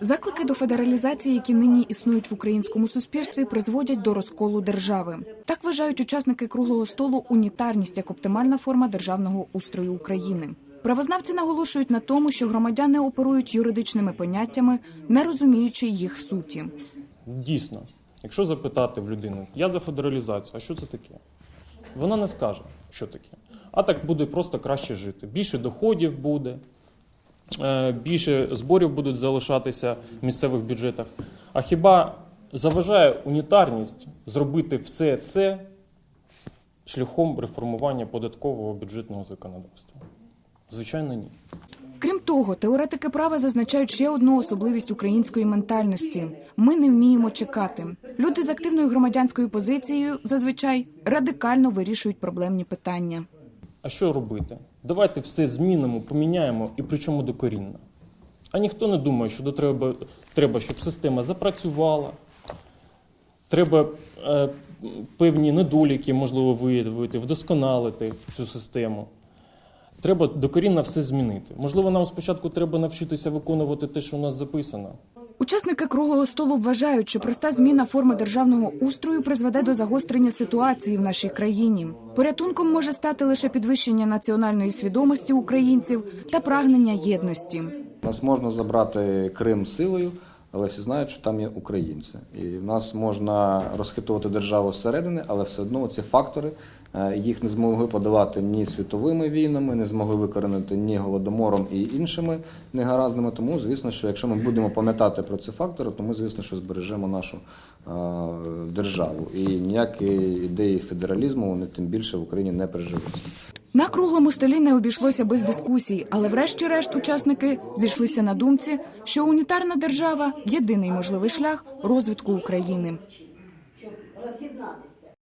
Заклики до федералізації, які нині існують в українському суспільстві, призводять до розколу держави. Так вважають учасники круглого столу унітарність як оптимальна форма державного устрою України. Правознавці наголошують на тому, що громадяни оперують юридичними поняттями, не розуміючи їх суті. Дійсно, якщо запитати в людини, я за федералізацію, а що це таке? Вона не скаже, що таке. А так буде просто краще жити. Більше доходів буде, більше зборів будуть залишатися в місцевих бюджетах. А хіба заважає унітарність зробити все це шляхом реформування податкового бюджетного законодавства? Звичайно, ні. Крім того, теоретики права зазначають ще одну особливість української ментальності: ми не вміємо чекати. Люди з активною громадянською позицією зазвичай радикально вирішують проблемні питання. А що робити? Давайте все змінимо, поміняємо і причому докорінно. А ніхто не думає, що треба, треба, щоб система запрацювала, треба е, певні недоліки, можливо, виявити, вдосконалити цю систему. Треба докорінно все змінити. Можливо, нам спочатку треба навчитися виконувати те, що у нас записано. Учасники круглого столу вважають, що проста зміна форми державного устрою призведе до загострення ситуації в нашій країні. Порятунком може стати лише підвищення національної свідомості українців та прагнення єдності. Нас можна забрати Крим силою, але всі знають, що там є українці. І в нас можна розхитувати державу зсередини, але все одно ці фактори е, їх не змогли подолати ні світовими війнами, не змогли викоренити ні голодомором і іншими негараздами. Тому, звісно, що якщо ми будемо пам'ятати про ці фактори, то ми, звісно, що збережемо нашу е, державу. І ніякі ідеї федералізму вони тим більше в Україні не приживуться. На круглому столі не обійшлося без дискусій, але врешті-решт учасники зійшлися на думці, що унітарна держава єдиний можливий шлях розвитку України.